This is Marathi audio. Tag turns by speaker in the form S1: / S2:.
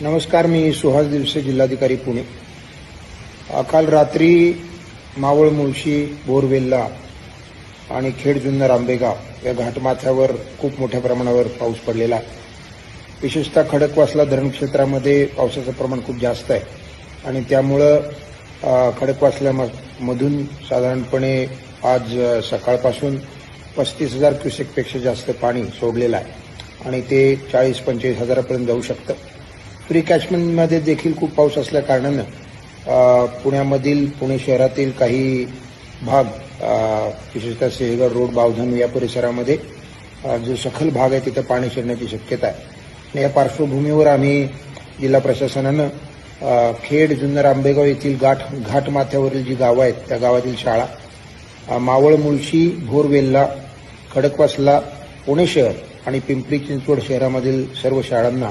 S1: नमस्कार मी सुहास दिवसे जिल्हाधिकारी पुणे. काल रात्री मावळ मुळशी बोरवेल्ला आणि खेड जुन्नर आंबेगाव या घाटमाथ्यावर खूप मोठ्या प्रमाणावर पाऊस पडलेला. आहे विशेषतः खडकवासला धरण क्षेत्रामध्ये पावसाचं प्रमाण खूप जास्त आहे. आणि त्यामुळं खडकवासल्यामधून साधारणपणे आज सकाळपासून पस्तीस हजार क्युसेकपेक्षा जास्त पाणी सोडलेलं आहे. आणि ते चाळीस पंचेचाळीस हजारापर्यंत जाऊ शकतं. प्री कॅचमेंटमध्ये देखील खूप पाऊस असल्या कारणानं पुण्यामधील पुणे शहरातील काही भाग विशेषतः सेहगड रोड बावधन या परिसरामध्ये जो सखल भाग आहे तिथं पाणी शिरण्याची शक्यता आहे. या पार्श्वभूमीवर आम्ही जिल्हा प्रशासनानं खेड जुन्नर आंबेगाव येथील गाठ घाट माथ्यावरील जी गावं आहेत त्या गावातील शाळा मावळ मुळशी भोरवेल्ला खडकवासला पुणे शहर आणि पिंपरी चिंचवड शहरामधील सर्व शाळांना